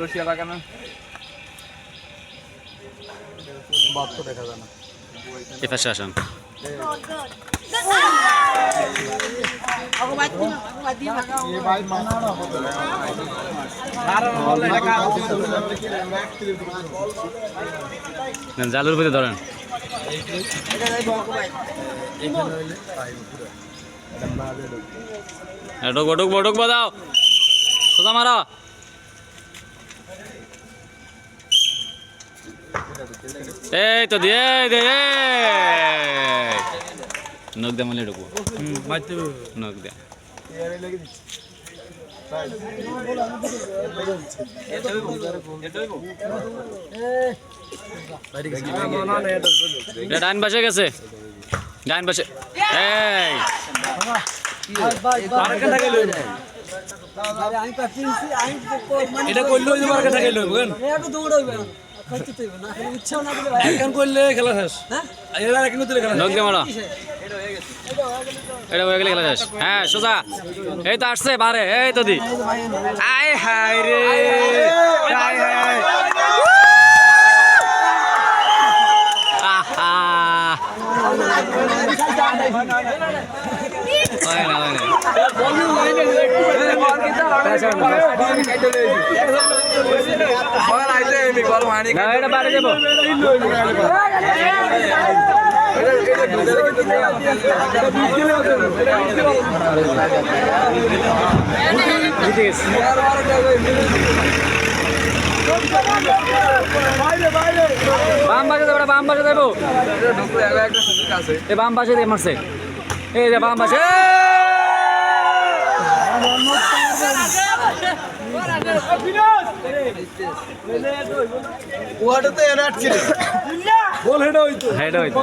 রশিয়া লাগানো বাদ তো দেখা জালুর ভিতরে ধরেন। হ্যাঁ, ঢুকবো ঢুকবো ঢুকবো দাও। সোজা মারো। এই তো দিয়ে দে নখ দে মলে ঢুকবো। নখ দে এটা ডান পাশে গেছে। ডান পাশে। এই। এটা করলে ওই যে মার্কেট থেকে লইব কেন? একখান করলে খেলা শেষ। এরা একখান দিলে খেলা দে মারো। এটা হয়ে গেলে খেলা শেষ হ্যাঁ সোজা এই তো আসছে বারে এই তো দি আয় হায় রে হায় হয় হয় না এটা বাড়ি যাব বাম পাশে যাব বাম পাশে যাব বাম মারছে। এই যে বাম পাশে। ওয়াটাতে এরা আটকে বল হেডা হইতো হেড হইতো।